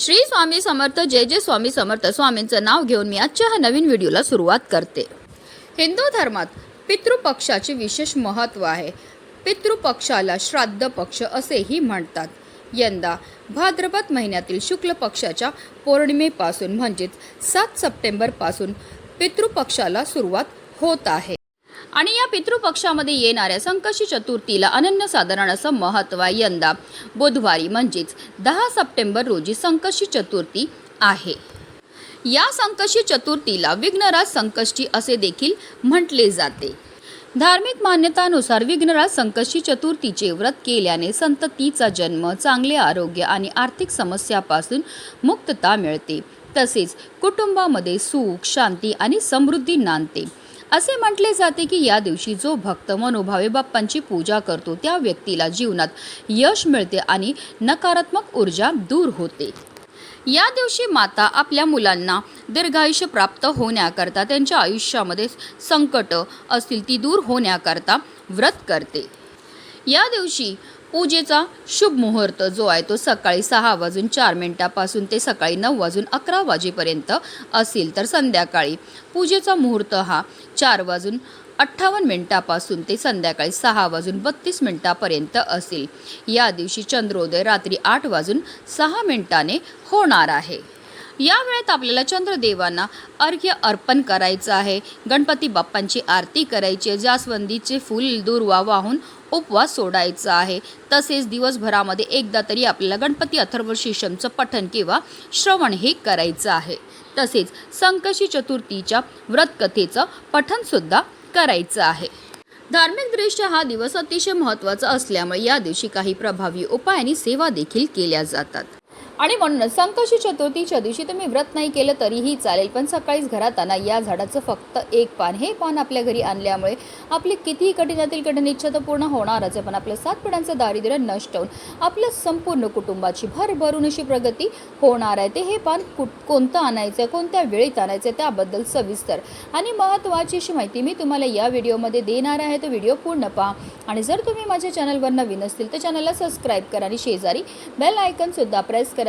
श्री स्वामी समर्थ जय जय स्वामी समर्थ. स्वामींचं नाव घेऊन मी आजच्या ह्या नवीन व्हिडिओला सुरुवात करते. हिंदू धर्मात पितृपक्षाचे विशेष महत्त्व आहे. पितृपक्षाला श्राद्ध पक्ष असेही म्हणतात. यंदा भाद्रपद महिन्यातील शुक्ल पक्षाच्या पौर्णिमेपासून म्हणजेच सात सप्टेंबरपासून पितृपक्षाला सुरुवात होत आहे. आणि या पितृपक्षामध्ये येणाऱ्या संकशी चतुर्थीला अनन्यसाधारण असं महत्त्व आहे यंदा. बुधवारी म्हणजेच दहा सप्टेंबर रोजी संकशी चतुर्थी आहे. या संकशी चतुर्थीला विघ्नराज संकष्टी असे देखील म्हटले जाते. धार्मिक मान्यतानुसार विघ्नराज संकष्टी चतुर्थीचे व्रत केल्याने संततीचा जन्म चांगले आरोग्य आणि आर्थिक समस्यापासून मुक्तता मिळते. तसेच कुटुंबामध्ये सुख शांती आणि समृद्धी नांदते. असे म्हटले जाते की या दिवशी जो भक्त मनोभावे बाप्पांची पूजा करतो त्या व्यक्तीला जीवनात यश मिळते आणि नकारात्मक ऊर्जा दूर होते. या दिवशी माता आपल्या मुलांना दीर्घायुष्य प्राप्त होण्याकरता त्यांच्या आयुष्यामध्ये संकट असतील ती दूर होण्याकरता व्रत करते. या दिवशी पूजेचा शुभ मुहूर्त जो आहे तो सकाळी सहा वाजून चार मिनिटापासून ते सकाळी नऊ वाजून अकरा वाजेपर्यंत असेल तर संध्याकाळी. पूजेचा मुहूर्त हा चार वाजून अठ्ठावन्न मिनिटापासून ते संध्याकाळी सहा वाजून बत्तीस मिनिटापर्यंत असेल. या दिवशी चंद्रोदय रात्री आठ वाजून सहा मिनिटाने होणार आहे. या वेळेत आपल्याला चंद्रदेवांना अर्घ्य अर्पण करायचं आहे. गणपती बाप्पांची आरती करायची आहे जास्वंदीचे फूल दुर्वा वाहून उपवास सोडायचा आहे. तसेच दिवसभरामध्ये एकदा तरी आपल्याला गणपती अथर्व शीर्षमचं पठण किंवा श्रवण हे करायचं आहे. तसेच संकशी चतुर्थीच्या व्रतकथेचं पठणसुद्धा करायचं आहे. धार्मिकदृष्ट्या हा दिवस अतिशय महत्त्वाचा असल्यामुळे या दिवशी काही प्रभावी उपाय आणि सेवा देखील केल्या जातात. आणि म्हणूनच संकशी चतुर्थीच्या दिवशी तुम्ही व्रत नाही केलं तरीही चालेल पण सकाळीच घरात या झाडाचं फक्त एक पान. हे पान आपल्या घरी आणल्यामुळे आपली कितीही कठीणातील कठीण इच्छा तर पूर्ण होणारच आहे पण आपल्या सात पिढ्यांचं दारिद्र्य नष्ट होऊन आपल्या संपूर्ण कुटुंबाची भरभरून अशी प्रगती होणार आहे. ते हे पान कुठ कोणतं आणायचं आहे कोणत्या वेळेत आणायचं आहे त्याबद्दल सविस्तर आणि महत्त्वाची अशी माहिती मी तुम्हाला या व्हिडिओमध्ये देणार आहे. तो व्हिडिओ पूर्ण पहा आणि जर तुम्ही माझ्या चॅनलवर नवीन असतील तर चॅनलला सबस्क्राईब करा आणि शेजारी बेल आयकनसुद्धा प्रेस करा.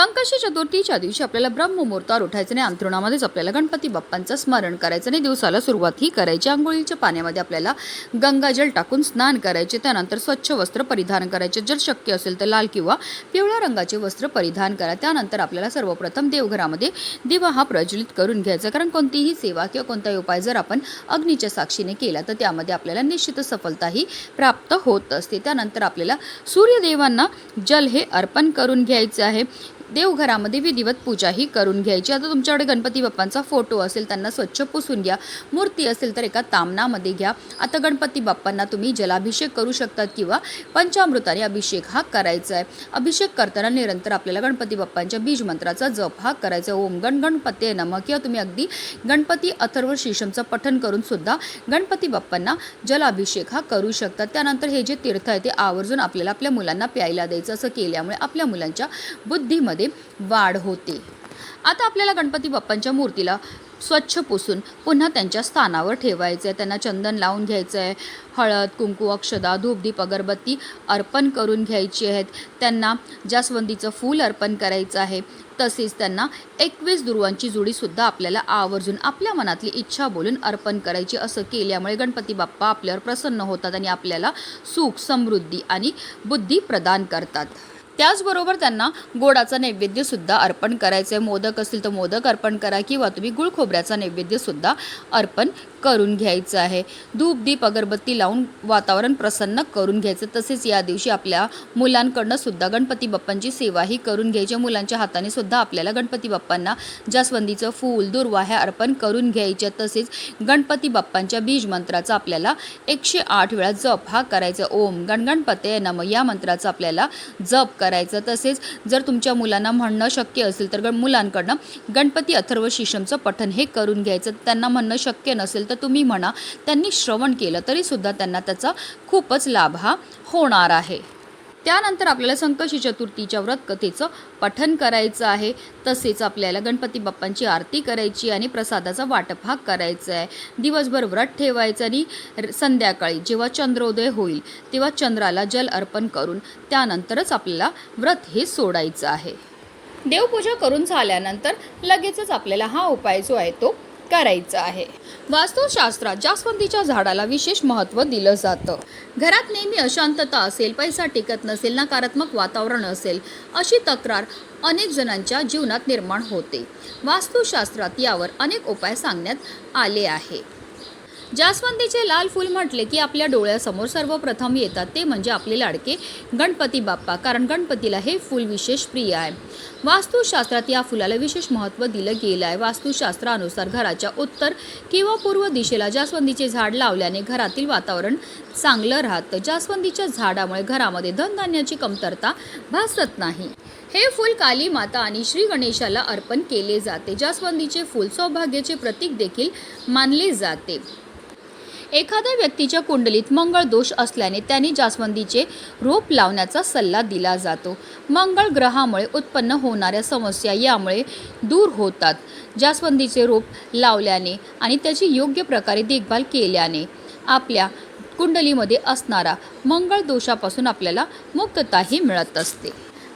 संकष्टी चतुर्थीच्या दिवशी आपल्याला ब्रह्ममुहूर्तावर उठायचं आणि अंथरुणामध्येच आपल्याला गणपती बाप्पांचं स्मरण करायचं आणि दिवसाला सुरुवात ही करायची. आंघोळीच्या पाण्यामध्ये आपल्याला गंगाजल टाकून स्नान करायचे. त्यानंतर स्वच्छ वस्त्र परिधान करायचे. जर शक्य असेल तर लाल किंवा पिवळ्या रंगाचे वस्त्र परिधान करा. त्यानंतर आपल्याला सर्वप्रथम देवघरामध्ये दिवा हा प्रज्वलित करून घ्यायचा. कारण कोणतीही सेवा किंवा कोणताही उपाय जर आपण अग्नीच्या साक्षीने केला तर त्यामध्ये आपल्याला निश्चित सफलताही प्राप्त होत असते. त्यानंतर आपल्याला सूर्यदेवांना जल हे अर्पण करून घ्यायचं आहे. देवघरामध्ये विधिवत पूजाही करून घ्यायची. आता तुमच्याकडे गणपती बाप्पांचा फोटो असेल त्यांना स्वच्छ पुसून घ्या. मूर्ती असेल तर एका तामनामध्ये घ्या. आता गणपती बाप्पांना तुम्ही जलाभिषेक करू शकतात किंवा पंचामृताने अभिषेक हा करायचा आहे. अभिषेक करताना निरंतर आपल्याला गणपती बाप्पांच्या बीज मंत्राचा जप हा करायचा आहे. ओम गण गणपती नम किंवा तुम्ही अगदी गणपती अथर्व शीशमचं पठण करून सुद्धा गणपती बाप्पांना जलाभिषेक हा करू शकतात. त्यानंतर हे जे तीर्थ आहे ते आवर्जून आपल्याला आपल्या मुलांना प्यायला द्यायचं. असं केल्यामुळे आपल्या मुलांच्या बुद्धीमध्ये वाढ होते. आता आपल्याला गणपती बाप्पांच्या मूर्तीला स्वच्छ पुसून पुन्हा त्यांच्या स्थानावर ठेवायचं आहे त्यांना चंदन लावून घ्यायचं आहे हळद कुंकू अक्षदा धूपदीप अगरबत्ती अर्पण करून घ्यायची आहेत. त्यांना जास्वंदीचं फूल अर्पण करायचं आहे तसेच त्यांना एकवीस दुर्वांची जुडीसुद्धा आपल्याला आवर्जून आपल्या मनातली इच्छा बोलून अर्पण करायची. असं केल्यामुळे गणपती बाप्पा आपल्यावर प्रसन्न होतात आणि आपल्याला सुख समृद्धी आणि बुद्धी प्रदान करतात. त्याचबरोबर त्यांना गोडाचा नैवेद्यसुद्धा अर्पण करायचं आहे मोदक असतील तर मोदक अर्पण करा किंवा तुम्ही गुळ खोबऱ्याचा नैवेद्यसुद्धा अर्पण करून घ्यायचं आहे. धूप दीप अगरबत्ती लावून वातावरण प्रसन्न करून घ्यायचं. तसेच या दिवशी आपल्या मुलांकडनं सुद्धा गणपती बाप्पांची सेवाही करून घ्यायची. मुलांच्या हाताने सुद्धा आपल्याला गणपती बाप्पांना जास्वंदीचं फूल दुर्वा ह्या अर्पण करून घ्यायच्या. तसेच गणपती बाप्पांच्या बीज मंत्राचा आपल्याला एकशे आठ वेळा जप हा करायचा. ओम गणगणपते नम या मंत्राचा आपल्याला जप करायचा करायचं. तसेच जर तुमच्या मुलांना म्हणणं शक्य असेल तर गण मुलांकडनं गणपती अथर्व शिशमचं पठण हे करून घ्यायचं. त्यांना म्हणणं शक्य नसेल तर तुम्ही म्हणा त्यांनी श्रवण केलं तरीसुद्धा त्यांना त्याचा खूपच लाभ हा होणार आहे. त्यानंतर आपल्याला संकशी चतुर्थीच्या व्रत कथेचं पठन करायचं आहे. तसेच आपल्याला गणपती बाप्पांची आरती करायची आणि प्रसादाचा वाटप हा करायचा आहे. दिवसभर व्रत ठेवायचं आणि र- संध्याकाळी जेव्हा चंद्रोदय होईल तेव्हा चंद्राला जल अर्पण करून त्यानंतरच आपल्याला व्रत हे सोडायचं आहे. देवपूजा करून झाल्यानंतर लगेचच आपल्याला हा उपाय जो आहे तो करायचं आहे. वास्तुशास्त्रात जास्वंदीच्या झाडाला विशेष महत्त्व दिलं जातं. घरात नेहमी अशांतता असेल पैसा टिकत नसेल नकारात्मक वातावरण असेल अशी तक्रार अनेक जणांच्या जीवनात निर्माण होते. वास्तुशास्त्रात यावर अनेक उपाय सांगण्यात आले आहे. जास्वंदीचे लाल फूल म्हटले की आपल्या डोळ्यासमोर सर्वप्रथम येतात. ते म्हणजे आपले लाडके गणपती बाप्पा. कारण गणपतीला हे फूल विशेष प्रिय आहे. वास्तुशास्त्रात या फुलाला विशेष महत्त्व दिलं गेलं आहे. वास्तुशास्त्रानुसार घराच्या उत्तर किंवा पूर्व दिशेला जास्वंदीचे झाड लावल्याने घरातील वातावरण चांगलं राहतं. जास्वंदीच्या झाडामुळे घरामध्ये धनधान्याची कमतरता भासत नाही. हे फूल काली माता आणि श्री गणेशाला अर्पण केले जाते. जास्वंदीचे फूल सौभाग्याचे प्रतीक देखील मानले जाते. एखाद्या व्यक्तीच्या कुंडलीत मंगळ दोष असल्याने त्याने जास्वंदीचे रोप लावण्याचा सल्ला दिला जातो. मंगळ ग्रहामुळे उत्पन्न होणाऱ्या समस्या यामुळे दूर होतात. जास्वंदीचे रोप लावल्याने आणि त्याची योग्य प्रकारे देखभाल केल्याने आपल्या कुंडलीमध्ये असणारा मंगळ दोषापासून आपल्याला मुक्तताही मिळत असते.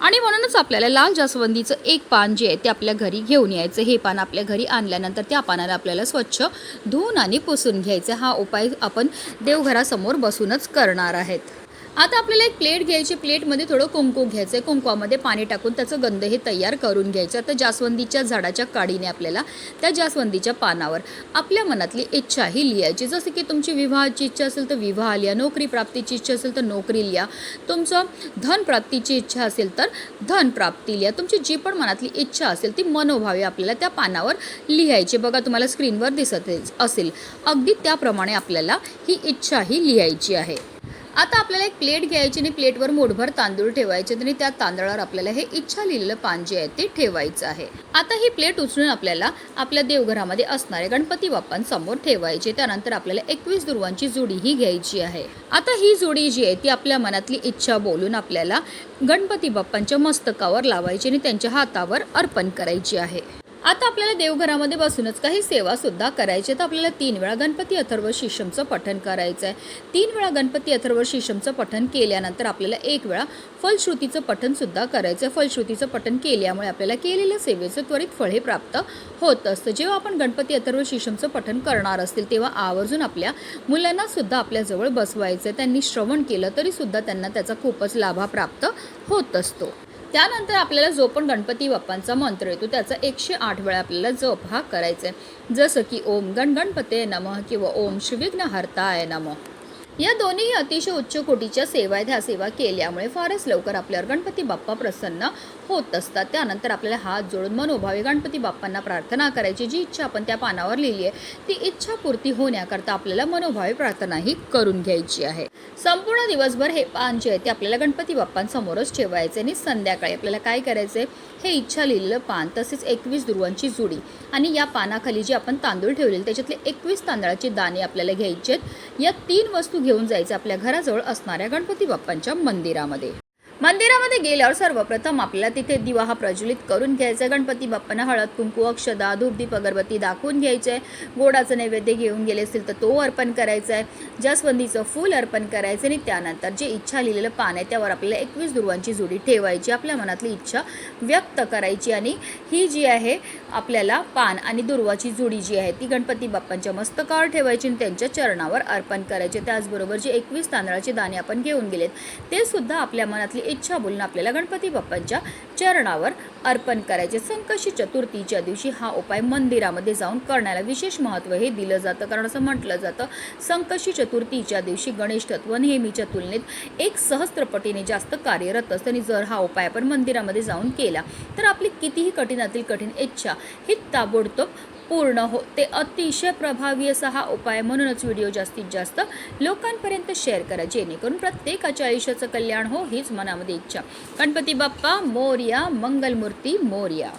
आणि म्हणूनच आपल्याला लाल जास्वंदीचं एक पान जे आहे ते आपल्या घरी घेऊन यायचं. हे पान आपल्या घरी आणल्यानंतर त्या पानाला आपल्याला स्वच्छ धुवून आणि पुसून घ्यायचं. हा उपाय आपण देवघरासमोर बसूनच करणार आहेत. आता आपल्याला एक प्लेट घ्यायची प्लेटमध्ये थोडं कुंकू घ्यायचं आहे कुंकवामध्ये पाणी टाकून त्याचं गंध हे तयार करून घ्यायचं. आता जास्वंदीच्या झाडाच्या काडीने आपल्याला त्या जास्वंदीच्या पानावर आपल्या मनातली इच्छा ही लिहायची. जसं की तुमची विवाहाची इच्छा असेल तर विवाह लिहा नोकरी प्राप्तीची इच्छा असेल तर नोकरी लिहा. तुमचं धन प्राप्तीची इच्छा असेल तर धनप्राप्ती लिहा. तुमची जी पण मनातली इच्छा असेल ती मनोभावे आपल्याला त्या पानावर लिहायची. बघा तुम्हाला स्क्रीनवर दिसत असेल. अगदी त्याप्रमाणे आपल्याला ही इच्छा ही लिहायची आहे. आता आपल्याला एक प्लेट घ्यायची आणि प्लेटवर मोठभर तांदूळ ठेवायचे आणि त्या तांदळावर आपल्याला हे इच्छा लिहिलेलं पान जे आहे ते ठेवायचं आहे. आता ही प्लेट उचलून आपल्याला आपल्या देवघरामध्ये असणारे गणपती बाप्पांसमोर ठेवायचे त्यानंतर आपल्याला एकवीस दुर्वांची जोडी ही घ्यायची आहे. आता ही जोडी जी आहे ती आपल्या मनातली इच्छा बोलून आपल्याला गणपती बाप्पांच्या मस्तकावर लावायची आणि त्यांच्या हातावर अर्पण करायची आहे. आता आपल्याला देवघरामध्ये बसूनच काही सेवासुद्धा करायची तर आपल्याला तीन वेळा गणपती अथर्व शिशमचं पठण करायचं आहे तीन वेळा गणपती अथर्व शिशमचं पठण केल्यानंतर आपल्याला एक वेळा फलश्रुतीचं पठनसुद्धा करायचं आहे फलश्रुतीचं पठण केल्यामुळे आपल्याला केलेल्या सेवेचं त्वरित फळ हे प्राप्त होत असतं. जेव्हा आपण गणपती अथर्व शिशमचं पठण करणार असतील तेव्हा आवर्जून आपल्या मुलांनासुद्धा आपल्याजवळ बसवायचं आहे त्यांनी श्रवण केलं तरीसुद्धा त्यांना त्याचा खूपच लाभा प्राप्त होत असतो. त्यानंतर आपल्याला जो पण गणपती बाप्पांचा मंत्र येतो त्याचा एकशे आठ वेळा आपल्याला जप हा करायचा आहे. जसं की ओम गण गणपते नमः किंवा ओम श्रीविघ्न हरताय नमः. या दोन्ही अतिशय उच्च कोटीच्या सेवा आहेत. ह्या सेवा केल्यामुळे फारच लवकर आपल्यावर गणपती बाप्पा प्रसन्न होत असतात. त्यानंतर आपल्याला हात जोडून मनोभावे गणपती बाप्पांना प्रार्थना करायची जी इच्छा आपण त्या पानावर लिहिली आहे ती इच्छा पूर्ती होण्याकरता आपल्याला मनोभावे प्रार्थनाही करून घ्यायची आहे. संपूर्ण दिवसभर हे पान जे आहे ते आपल्याला गणपती बाप्पांसमोरच ठेवायचे आणि संध्याकाळी आपल्याला काय करायचं? हे इच्छा लिहिलेलं पान तसेच एकवीस दुर्वांची जुडी आणि या पानाखाली जे आपण तांदूळ ठेवलेले त्याच्यातले एकवीस तांदळाचे दाणे आपल्याला घ्यायचे आहेत या तीन वस्तू घेऊन जायचं आपल्या घराजवळ असणाऱ्या गणपती बाप्पांच्या मंदिरामध्ये. मंदिरामध्ये गेल्यावर सर्वप्रथम आपल्याला तिथे दिवा हा प्रज्वलित करून घ्यायचा. आहे. गणपती बाप्पांना हळद कुंकू अक्षदा धूपदीप अगरबत्ती दाखवून घ्यायचे. आहे गोडाचं नैवेद्य घेऊन गेले असतील तर तो अर्पण करायचा आहे जास्वंदीचं फूल अर्पण करायचं आणि त्यानंतर जे इच्छा लिहिलेलं पान आहे त्यावर आपल्याला एकवीस दुर्वांची जोडी ठेवायची. आपल्या मनातली इच्छा व्यक्त करायची आणि ही जी आहे आपल्याला पान आणि दुर्वाची जोडी जी आहे ती गणपती बाप्पांच्या मस्तकावर ठेवायची आणि त्यांच्या चरणावर अर्पण करायचे. त्याचबरोबर जे एकवीस तांदळाचे दाणे आपण घेऊन गेलेत ते सुद्धा आपल्या मनातली इच्छा बोलून आपल्याला गणपती बाप्पांच्या चरणावर अर्पण करायचे. संकशी चतुर्थीच्या दिवशी हा उपाय मंदिरामध्ये जाऊन करण्याला विशेष महत्त्व हे दिलं जातं. कारण असं म्हटलं जातं संकशी चतुर्थीच्या दिवशी गणेश तत्व नेहमीच्या तुलनेत एक सहस्त्रपटीने जास्त कार्यरत असतं. आणि जर हा उपाय आपण मंदिरामध्ये जाऊन केला तर आपली कितीही कठीणातील कठीण इच्छा ही ताबडतोब पूर्ण हो. ते अतिशय प्रभावी असा हा उपाय म्हणूनच व्हिडिओ जास्तीत जास्त लोकांपर्यंत शेअर करा. जेणेकरून प्रत्येकाच्या आयुष्याचं कल्याण हो हीच मनामध्ये इच्छा. गणपती बाप्पा मोर्या मंगलमूर्ती मोर्या.